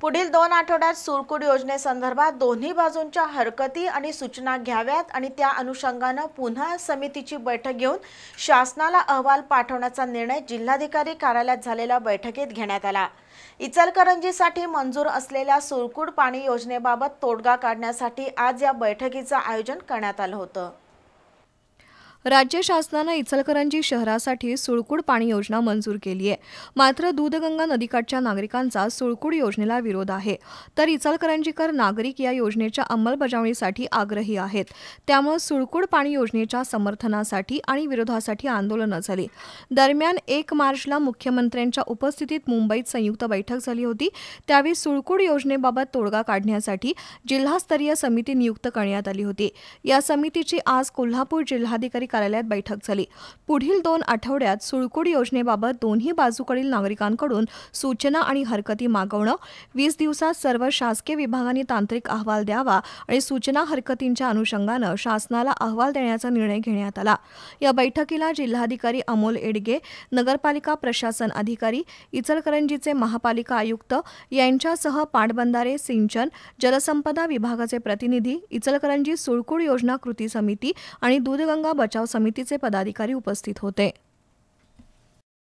पुढील दोन आठवड्यात सुरकुड योजनेसंदर्भात दोन्ही बाजूंच्या हरकती आणि सूचना घ्याव्यात आणि त्या अनुषंगानं पुन्हा समितीची बैठक घेऊन शासनाला अहवाल पाठवण्याचा निर्णय जिल्हाधिकारी कार्यालयात झालेल्या बैठकीत घेण्यात आला. इचलकरंजीसाठी मंजूर असलेल्या सुरकुड पाणी योजनेबाबत तोडगा काढण्यासाठी आज या बैठकीचं आयोजन करण्यात आलं होतं. राज्य शासनानं इचलकरंजी शहरासाठी सुळकूड पाणी योजना मंजूर केली आहे. मात्र दूधगंगा नदीकाठच्या नागरिकांचा सुळकूड योजनेला विरोध आहे. तर इचलकरंजीकर नागरिक या योजनेच्या अंमलबजावणीसाठी आग्रही आहेत. त्यामुळे सुळकूड पाणी योजनेच्या समर्थनासाठी आणि विरोधासाठी आंदोलनं झाली. दरम्यान एक मार्चला मुख्यमंत्र्यांच्या उपस्थितीत मुंबईत संयुक्त बैठक झाली होती. त्यावेळी सुळकूड योजनेबाबत तोडगा काढण्यासाठी जिल्हास्तरीय समिती नियुक्त करण्यात आली होती. या समितीची आज कोल्हापूर जिल्हाधिकारी कार्यालयात बैठक झाली. पुढील दोन आठवड्यात सुळकूड योजनेबाबत दोन्ही बाजूकडील नागरिकांकडून सूचना आणि हरकती मागवणं वीस दिवसात सर्व शासकीय विभागांनी तांत्रिक अहवाल द्यावा आणि सूचना हरकतींच्या अनुषंगानं शासनाला अहवाल देण्याचा निर्णय घेण्यात आला. या बैठकीला जिल्हाधिकारी अमोल एडगे नगरपालिका प्रशासन अधिकारी इचलकरंजीचे महापालिका आयुक्त यांच्यासह पाटबंधारे सिंचन जलसंपदा विभागाचे प्रतिनिधी इचलकरंजी सुळकूड योजना कृती समिती आणि दूधगंगा बचाव समितीचे पदाधिकारी उपस्थित होते.